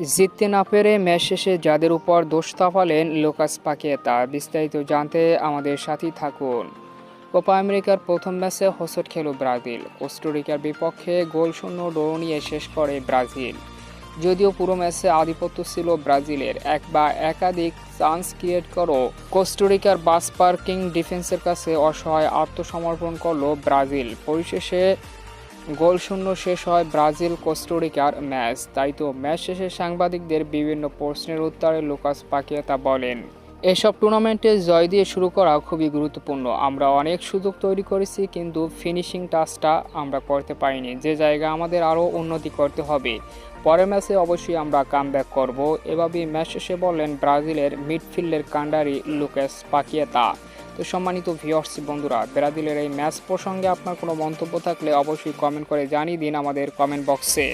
জিততে না পেরে ম্যাচ শেষে যাদের উপর দোষ চাপালেন লোকাস পাকিয়েতা বিস্তারিত জানতে আমাদের সাথেই থাকুন। কোপা আমেরিকার প্রথম ম্যাচে হোসট খেল ব্রাজিল। কোস্টোরিকার বিপক্ষে গোল শূন্য ড্র নিয়ে শেষ করে ব্রাজিল। যদিও পুরো ম্যাচে আধিপত্য ছিল ব্রাজিলের। এক বা একাধিক চান্স ক্রিয়েট করো, কোস্টোরিকার বাস পার্কিং ডিফেন্সের কাছে অসহায় আত্মসমর্পণ করল ব্রাজিল। পরিশেষে গোল শূন্য শেষ হয় ব্রাজিল কোস্টোরিকার ম্যাচ। তাই তো ম্যাচ শেষে সাংবাদিকদের বিভিন্ন প্রশ্নের উত্তরে লুকাস পাকিয়েতা বলেন, এসব টুর্নামেন্টে জয় দিয়ে শুরু করা খুবই গুরুত্বপূর্ণ। আমরা অনেক সুযোগ তৈরি করেছি, কিন্তু ফিনিশিং টাচটা আমরা করতে পারিনি। যে জায়গা আমাদের আরও উন্নতি করতে হবে। পরের ম্যাচে অবশ্যই আমরা কাম ব্যাক করব। এভাবেই ম্যাচ শেষে বললেন ব্রাজিলের মিডফিল্ডের কান্ডারি লুকাস পাকিয়েতা তো সম্মানিত ভিওর্স বন্ধুরা ব্রাজিলের এই ম্যাচ প্রসঙ্গে আপনার কোনো মন্তব্য থাকলে অবশ্যই কমেন্ট করে জানিয়ে দিন আমাদের কমেন্ট বক্সে